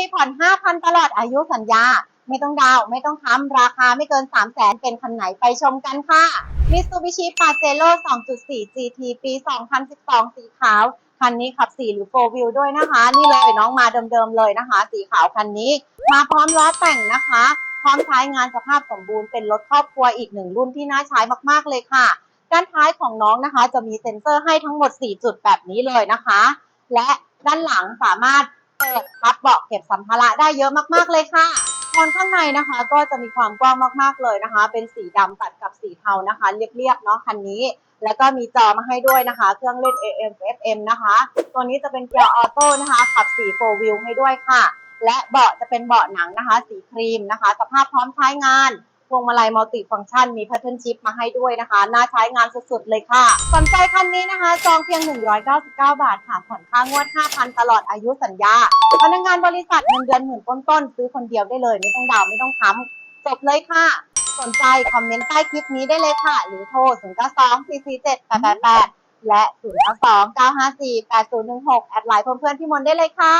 ีผ่อน5,000ตลอดอายุสัญญา ไม่ต้องดาวไม่ต้องค้ำราคาไม่เกิน 3 0 0 0 0 0เป็นคันไหนไปชมกันค่ะ Mitsubishi Pajero 2.4 GT ปี 2012 สีขาว คันนี้ขับ4หรือ4 wheel ด้วยนะคะ นี่เลยน้องมาเดิมๆเลยนะคะ สีขาวคันนี้ มาพร้อมล้อแต่งนะคะ พร้อมใช้งานสภาพสมบูรณ์เป็นรถครอบครัวอีกหนึ่งรุ่นที่น่าใช้มากๆเลยค่ะ ด้านท้ายของน้องนะคะ จะมีเซ็นเซอร์ให้ทั้งหมด 4 จุดแบบนี้เลยนะคะ และด้านหลังสามารถ เปิดพับเบาะเก็บสัมภาระได้เยอะมากๆเลยค่ะโซนข้างในนะคะ ก็จะมีความกว้างมากๆเลยนะคะ เป็นสีดำตัดกับสีเทานะคะ เรียบๆเนาะคันนี้ แล้วก็มีจอมาให้ด้วยนะคะ เครื่องเล่น AM FM นะคะ ตัวนี้จะเป็นเกียร์ออโต้นะคะขับสีโฟวิลให้ด้วยค่ะ และเบาะจะเป็นเบาะหนังนะคะ สีครีมนะคะ สภาพพร้อมใช้งาน พวงมาลัยมัลติฟังก์ชันมีแพทเทิร์นชิพมาให้ด้วยนะคะ น่าใช้งานสุดๆเลยค่ะ สนใจคันนี้นะคะ จองเพียง 199 บาทค่ะผ่อนค่างวด 5,000 ตลอดอายุสัญญา พนักงานบริษัทเงินเดือนหมื่นต้นๆซื้อคนเดียวได้เลย ไม่ต้องดาวไม่ต้องค้ำจบเลยค่ะ สนใจคอมเมนต์ใต้คลิปนี้ได้เลยค่ะ หรือโทร 092 447 888และ 092 954 8016 แอดไลน์เพื่อนๆพี่มนได้เลยค่ะ